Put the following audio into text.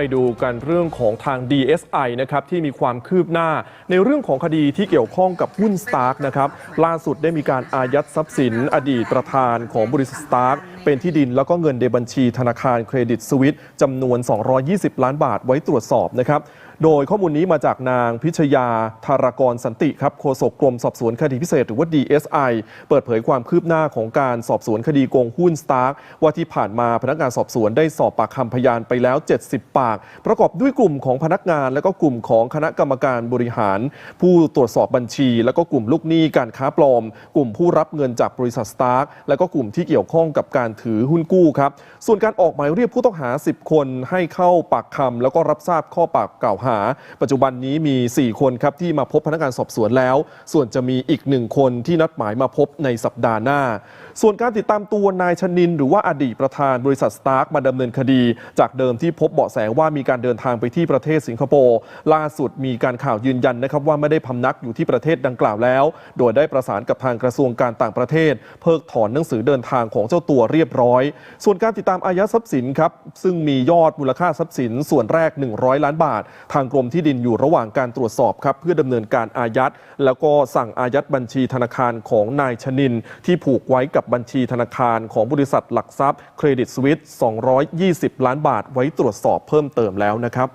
ไปดูกันเรื่องของทาง DSI นะครับที่มีความคืบหน้า ในเรื่องของคดีที่เกี่ยวข้องกับหุ้นสตาร์กนะครับล่าสุดได้มีการอายัดทรัพย์สินอดีตประธานของบริษัทสตาร์กเป็นที่ดินแล้วก็เงินในบัญชีธนาคารเครดิตสวิตจำนวน 220 ล้านบาทไว้ตรวจสอบนะครับ โดยข้อมูลนี้มาจากนางพิชยาธารกรสันติครับโฆษกกรมสอบสวนคดีพิเศษหรือว่า DSI เปิดเผยความคืบหน้าของการสอบสวนคดีโกงหุ้นสตาร์กว่าที่ผ่านมาพนักงานสอบสวนได้สอบปากคำพยานไปแล้ว 70 ปาก ประกอบด้วยกลุ่มของพนักงาน และก็กลุ่มของคณะกรรมการบริหาร ผู้ตรวจสอบบัญชี และก็กลุ่มลูกหนี้การค้าปลอม กลุ่มผู้รับเงินจากบริษัทสตาร์กและก็กลุ่มที่เกี่ยวข้องกับการถือหุ้นกู้ครับส่วนการออกหมายเรียกผู้ต้องหา 10 คนให้เข้าปากคำแล้วก็รับทราบข้อปากกล่าวหาปัจจุบันนี้มี 4 คนครับที่มาพบพนักงานสอบสวนแล้ว ส่วนจะมีอีกหนึ่งคนที่นัดหมายมาพบในสัปดาห์หน้า ส่วนการติดตามตัวนายชนิน หรือว่าอดีตประธานบริษัทสตาร์กมาดำเนินคดี จากเดิมที่พบเบาะแสว่ามีการเดินทางไปที่ประเทศสิงคโปร์ล่าสุดมีการข่าวยืนยันนะครับว่าไม่ได้พำนักอยู่ที่ประเทศดังกล่าวแล้ว โดยได้ประสานกับทางกระทรวงการต่างประเทศ เพิกถอนหนังสือเดินทางของเจ้าตัวเรียบร้อย ส่วนการติดตามอายัดทรัพย์สินครับซึ่งมียอดมูลค่าทรัพย์สินส่วนแรก 100 ล้านบาททางกรมที่ดินอยู่ระหว่างการตรวจสอบครับเพื่อดำเนินการอายัด แล้วก็สั่งอายัดบัญชีธนาคารของนายชนิน ที่ผูกไว้กับบัญชีธนาคารของบริษัทหลักทรัพย์เครดิตสวิต220 ล้านบาทไว้ตรวจสอบเพิ่มเติมแล้วนะครับ